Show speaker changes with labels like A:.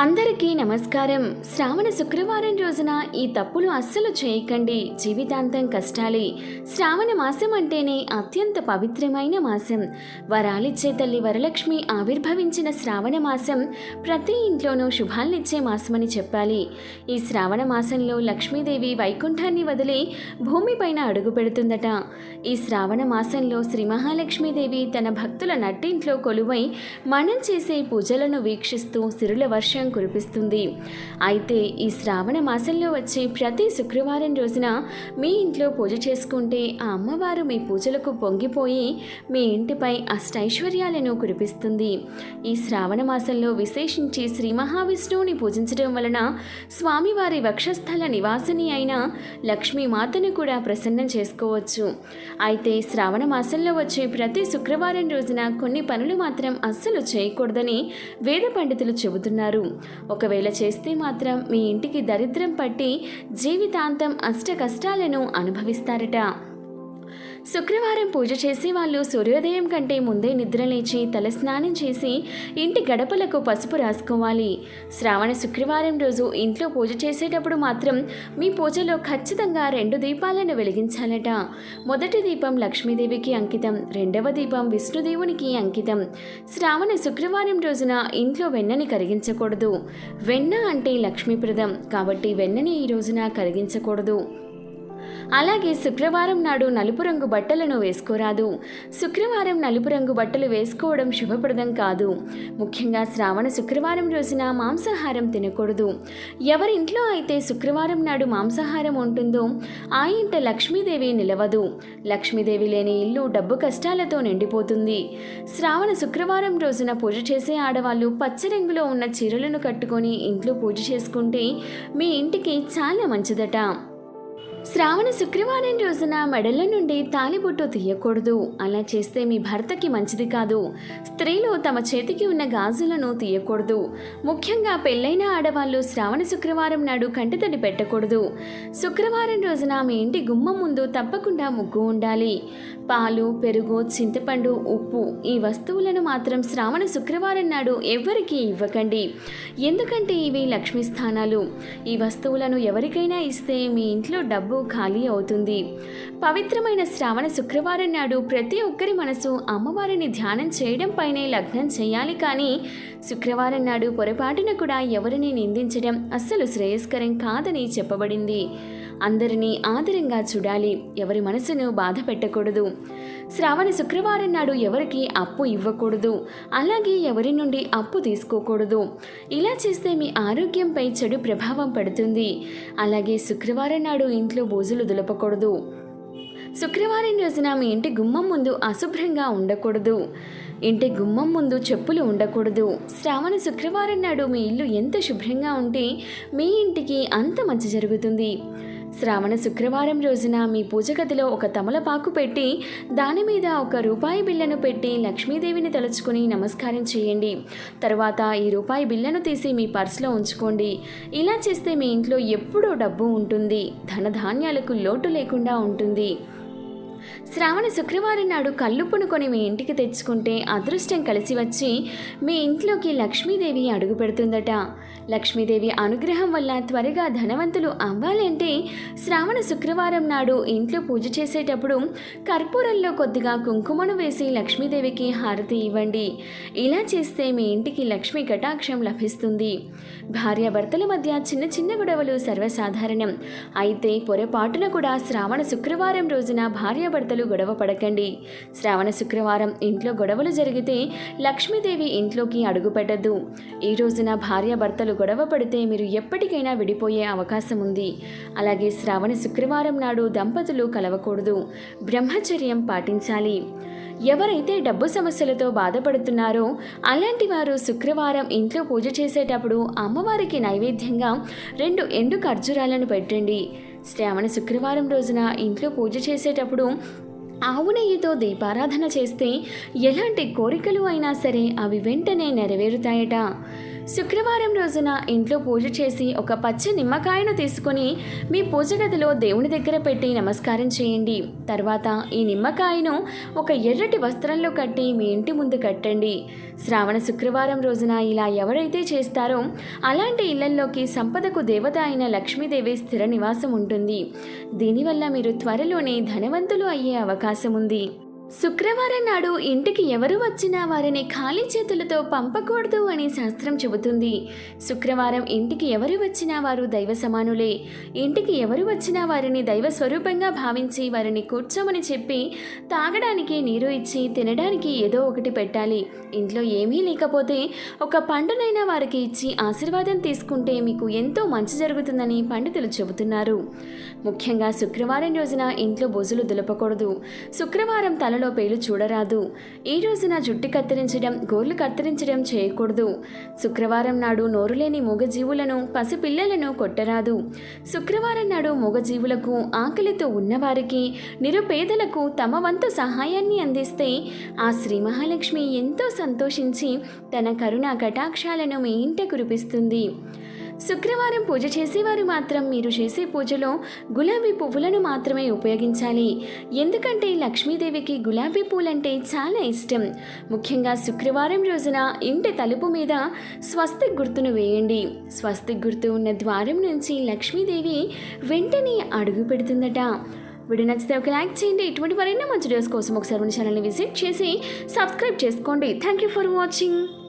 A: అందరికీ నమస్కారం. శ్రావణ శుక్రవారం రోజున ఈ తప్పులు అస్సలు చేయకండి. జీవితాంతం కష్టాలే. శ్రావణ మాసం అంటేనే అత్యంత పవిత్రమైన మాసం. వరాలిచ్చే తల్లి వరలక్ష్మి ఆవిర్భవించిన శ్రావణ మాసం ప్రతి ఇంట్లోనూ శుభాల్నిచ్చే మాసమని చెప్పాలి. ఈ శ్రావణ మాసంలో లక్ష్మీదేవి వైకుంఠాన్ని వదిలి భూమిపైన అడుగు పెడుతుందట ఈ శ్రావణ మాసంలో శ్రీ మహాలక్ష్మీదేవి తన భక్తుల నట్టింట్లో కొలువై మనం చేసే పూజలను వీక్షిస్తూ సిరుల వర్షం కురిపిస్తుంది. అయితే ఈ శ్రావణ మాసంలో వచ్చే ప్రతి శుక్రవారం రోజున మీ ఇంట్లో పూజ చేసుకుంటే ఆ అమ్మవారు మీ పూజలకు పొంగిపోయి మీ ఇంటిపై అష్టైశ్వర్యాలను కురిపిస్తుంది. ఈ శ్రావణ మాసంలో విశేషించి శ్రీ మహావిష్ణువుని పూజించడం వలన స్వామివారి వక్షస్థల నివాసిని అయిన లక్ష్మీమాతను కూడా ప్రసన్నం చేసుకోవచ్చు. అయితే శ్రావణ మాసంలో వచ్చే ప్రతి శుక్రవారం రోజున కొన్ని పనులు మాత్రం అస్సలు చేయకూడదని వేద పండితులు చెబుతున్నారు. ఒకవేళ చేస్తే మాత్రం మీ ఇంటికి దరిద్రం పట్టి జీవితాంతం అష్ట కష్టాలను అనుభవిస్తారట. శుక్రవారం పూజ చేసే వాళ్ళు సూర్యోదయం కంటే ముందే నిద్రలేచి తలస్నానం చేసి ఇంటి గడపలకు పసుపు రాసుకోవాలి. శ్రావణ శుక్రవారం రోజు ఇంట్లో పూజ చేసేటప్పుడు మాత్రం మీ పూజలో ఖచ్చితంగా రెండు దీపాలను వెలిగించాలట. మొదటి దీపం లక్ష్మీదేవికి అంకితం రెండవ దీపం విష్ణుదేవునికి అంకితం. శ్రావణ శుక్రవారం రోజున ఇంట్లో వెన్నని కరిగించకూడదు. వెన్న అంటే లక్ష్మీప్రదం కాబట్టి వెన్నని ఈ రోజున కరిగించకూడదు. అలాగే శుక్రవారం నాడు నలుపు రంగు బట్టలను వేసుకోరాదు. శుక్రవారం నలుపు రంగు బట్టలు వేసుకోవడం శుభప్రదం కాదు. ముఖ్యంగా శ్రావణ శుక్రవారం రోజున మాంసాహారం తినకూడదు. ఎవరింట్లో అయితే శుక్రవారం నాడు మాంసాహారం ఉంటుందో ఆ ఇంట లక్ష్మీదేవి నిలవదు. లక్ష్మీదేవి లేని ఇల్లు డబ్బు కష్టాలతో నిండిపోతుంది. శ్రావణ శుక్రవారం రోజున పూజ చేసే ఆడవాళ్ళు పచ్చ రంగులో ఉన్న చీరలను కట్టుకొని ఇంట్లో పూజ చేసుకుంటే మీ ఇంటికి చాలా మంచిదట. శ్రావణ శుక్రవారం రోజున మెడల నుండి తాలిబొట్టు తీయకూడదు. అలా చేస్తే మీ భర్తకి మంచిది కాదు. స్త్రీలు తమ చేతికి ఉన్న గాజులను తీయకూడదు. ముఖ్యంగా పెళ్ళైన ఆడవాళ్ళు శ్రావణ శుక్రవారం నాడు కంటితడి పెట్టకూడదు. శుక్రవారం రోజున మీ ఇంటి గుమ్మం ముందు తప్పకుండా ముగ్గు ఉండాలి. పాలు పెరుగు చింతపండు ఉప్పు ఈ వస్తువులను మాత్రం శ్రావణ శుక్రవారం నాడు ఎవ్వరికీ ఇవ్వకండి. ఎందుకంటే ఇవి లక్ష్మీ స్థానాలు. ఈ వస్తువులను ఎవరికైనా ఇస్తే మీ ఇంట్లో డబ్బు ఖాళీ అవుతుంది. పవిత్రమైన శ్రావణ శుక్రవారం నాడు ప్రతి ఒక్కరి మనసు అమ్మవారిని ధ్యానం చేయడం పైనే లగ్నం చేయాలి కానీ శుక్రవారం నాడు పొరపాటున కూడా ఎవరిని నిందించడం అస్సలు శ్రేయస్కరం కాదని చెప్పబడింది. అందరినీ ఆదరంగా చూడాలి. ఎవరి మనసును బాధ పెట్టకూడదు. శ్రావణ శుక్రవారం నాడు ఎవరికి అప్పు ఇవ్వకూడదు. అలాగే ఎవరి నుండి అప్పు తీసుకోకూడదు. ఇలా చేస్తే మీ ఆరోగ్యంపై చెడు ప్రభావం పడుతుంది. అలాగే శుక్రవారం నాడు ఇంట్లో బోజులు దులపకూడదు. శుక్రవారం రోజున మీ ఇంటి గుమ్మం ముందు అశుభ్రంగా ఉండకూడదు. ఇంటి గుమ్మం ముందు చెప్పులు ఉండకూడదు. శ్రావణ శుక్రవారం నాడు మీ ఇల్లు ఎంత శుభ్రంగా ఉంటే మీ ఇంటికి అంత మంచి జరుగుతుంది. శ్రావణ శుక్రవారం రోజున మీ పూజ గదిలో ఒక తమలపాకు పెట్టి దాని మీద ఒక రూపాయి బిళ్ళను పెట్టి లక్ష్మీదేవిని తలుచుకుని నమస్కారం చేయండి. తర్వాత ఈ రూపాయి బిళ్ళను తీసి మీ పర్సులో ఉంచుకోండి. ఇలా చేస్తే మీ ఇంట్లో ఎప్పుడూ డబ్బు ఉంటుంది. ధనధాన్యాలకు లోటు లేకుండా ఉంటుంది. శ్రావణ శుక్రవారం నాడు కళ్ళు కొని మీ ఇంటికి తెచ్చుకుంటే అదృష్టం కలిసి వచ్చి మీ ఇంట్లోకి లక్ష్మీదేవి అడుగు పెడుతుందట. లక్ష్మీదేవి అనుగ్రహం వల్ల త్వరగా ధనవంతులు అవ్వాలంటే శ్రావణ శుక్రవారం నాడు ఇంట్లో పూజ చేసేటప్పుడు కర్పూరంలో కొద్దిగా కుంకుమను వేసి లక్ష్మీదేవికి హారతి ఇవ్వండి. ఇలా చేస్తే మీ ఇంటికి లక్ష్మీ కటాక్షం లభిస్తుంది. భార్యాభర్తల మధ్య చిన్న చిన్న గొడవలు సర్వసాధారణం. అయితే పొరపాటున కూడా శ్రావణ శుక్రవారం రోజున భార్యాభర్తలు గొడవ పడకండి. శ్రావణ శుక్రవారం ఇంట్లో గొడవలు జరిగితే లక్ష్మీదేవి ఇంట్లోకి అడుగుపెట్టద్దు ఈ రోజున భార్యాభర్తలు గొడవ పడితే మీరు ఎప్పటికైనా విడిపోయే అవకాశం ఉంది. అలాగే శ్రావణ శుక్రవారం నాడు దంపతులు కలవకూడదు. బ్రహ్మచర్యం పాటించాలి. ఎవరైతే డబ్బు సమస్యలతో బాధపడుతున్నారో అలాంటి వారు శుక్రవారం ఇంట్లో పూజ చేసేటప్పుడు అమ్మవారికి నైవేద్యంగా రెండు ఎండు ఖర్జూరాలను పెట్టండి. శ్రావణ శుక్రవారం రోజున ఇంట్లో పూజ చేసేటప్పుడు ఆవు నెయ్యితో దీపారాధన చేస్తే ఎలాంటి కోరికలు అయినా సరే అవి వెంటనే నెరవేరుతాయట. శుక్రవారం రోజున ఇంట్లో పూజ చేసి ఒక పచ్చ నిమ్మకాయను తీసుకొని మీ పూజ గదిలో దేవుని దగ్గర పెట్టి నమస్కారం చేయండి. తర్వాత ఈ నిమ్మకాయను ఒక ఎర్రటి వస్త్రంలో కట్టి మీ ఇంటి ముందు కట్టండి. శ్రావణ శుక్రవారం రోజున ఇలా ఎవరైతే చేస్తారో అలాంటి ఇళ్ళల్లోకి సంపదకు దేవత అయిన లక్ష్మీదేవి స్థిర నివాసం ఉంటుంది. దీనివల్ల మీరు త్వరలోనే ధనవంతులు అయ్యే అవకాశం ఉంది. శుక్రవారం నాడు ఇంటికి ఎవరు వచ్చినా వారిని ఖాళీ చేతులతో పంపకూడదు అని శాస్త్రం చెబుతుంది. శుక్రవారం ఇంటికి ఎవరు వచ్చినా వారు దైవ సమానులే. ఇంటికి ఎవరు వచ్చినా వారిని దైవ స్వరూపంగా భావించి వారిని కూర్చోమని చెప్పి తాగడానికి నీరు ఇచ్చి తినడానికి ఏదో ఒకటి పెట్టాలి. ఇంట్లో ఏమీ లేకపోతే ఒక పండునైనా వారికి ఇచ్చి ఆశీర్వాదం తీసుకుంటే మీకు ఎంతో మంచి జరుగుతుందని పండితులు చెబుతున్నారు. ముఖ్యంగా శుక్రవారం రోజున ఇంట్లో బొజులు దులపకూడదు. శుక్రవారం తల పేలు చూడరాదు. ఈ రోజున జుట్టు కత్తిరించడం గోర్లు కత్తిరించడం చేయకూడదు. శుక్రవారం నాడు నోరులేని మూగజీవులను పసిపిల్లలను కొట్టరాదు. శుక్రవారం నాడు మూగజీవులకు ఆకలితో ఉన్నవారికి నిరుపేదలకు తమ వంతు సహాయాన్ని అందిస్తే ఆ శ్రీ మహాలక్ష్మి ఎంతో సంతోషించి తన కరుణ కటాక్షాలను మీ ఇంట కురిపిస్తుంది. శుక్రవారం పూజ చేసేవారు మాత్రం మీరు చేసే పూజలో గులాబీ పువ్వులను మాత్రమే ఉపయోగించాలి. ఎందుకంటే లక్ష్మీదేవికి గులాబీ పూలంటే చాలా ఇష్టం. ముఖ్యంగా శుక్రవారం రోజున ఇంటి తలుపు మీద స్వస్తిక్ గుర్తును వేయండి. స్వస్తిక్ గుర్తు ఉన్న ద్వారం నుంచి లక్ష్మీదేవి వెంటనే అడుగు పెడుతుందట. వీడియో నచ్చితే ఒక లైక్ చేయండి. ఇటువంటి మరిన్ని మంచి డేస్ కోసం ఒకసారి మన ఛానల్ని విజిట్ చేసి సబ్స్క్రైబ్ చేసుకోండి. Thank you for watching